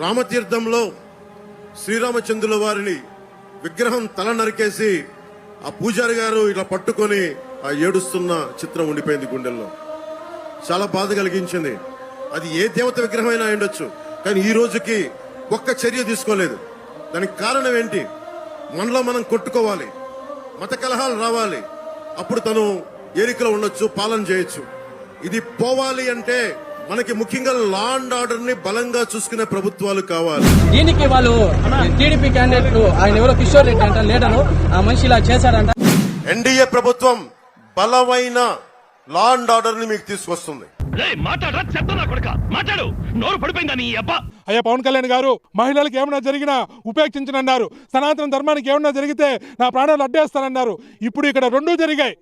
రామతీర్థంలో శ్రీరామచంద్రుల వారిని విగ్రహం తల నరికేసి ఆ పూజారి గారు ఇలా పట్టుకొని ఆ ఏడుస్తున్న చిత్రం ఉండిపోయింది గుండెల్లో. చాలా బాధ కలిగించింది. అది ఏ దేవత విగ్రహమైనా ఉండొచ్చు కానీ ఈ రోజుకి ఒక్క చర్య తీసుకోలేదు. దానికి కారణం ఏంటి? మనలో మనం కొట్టుకోవాలి. మత కలహాలు రావాలి. అప్పుడు తను ఏరికలో ఉండొచ్చు పాలన చేయొచ్చు. ఇది పోవాలి అంటే మనకి ముఖ్యంగా లా అండ్ ఆర్డర్ని బలంగా చూసుకునే ప్రభుత్వాలు కావాలి. దీనికి వాళ్ళు టీడీపీ క్యాండిడేట్లు ఆయన ఎవరో కిషోర్ రెడ్డి అంట లీడరు ఆ మనిషి ఇలా చేశాడంట ఎన్డీఏ ప్రభుత్వం బలమైన లా అండ్ ఆర్డర్ని మీకు తీసుకొస్తుంది. రేయ్ మాట్లాడరా చెత్త నా కొడుక. మాట్లాడు. నోరు పడిపోయిందా నీ అబ్బా? అయ్యా పవన్ కళ్యాణ్ గారు మహిళలకు ఏమైనా జరిగినా ఉపేక్షించనన్నారు. సనాతన ధర్మానికి ఏమైనా జరిగితే నా ప్రాణాలు అడ్డేస్తానన్నారు. ఇప్పుడు ఇక్కడ రెండూ జరిగాయి.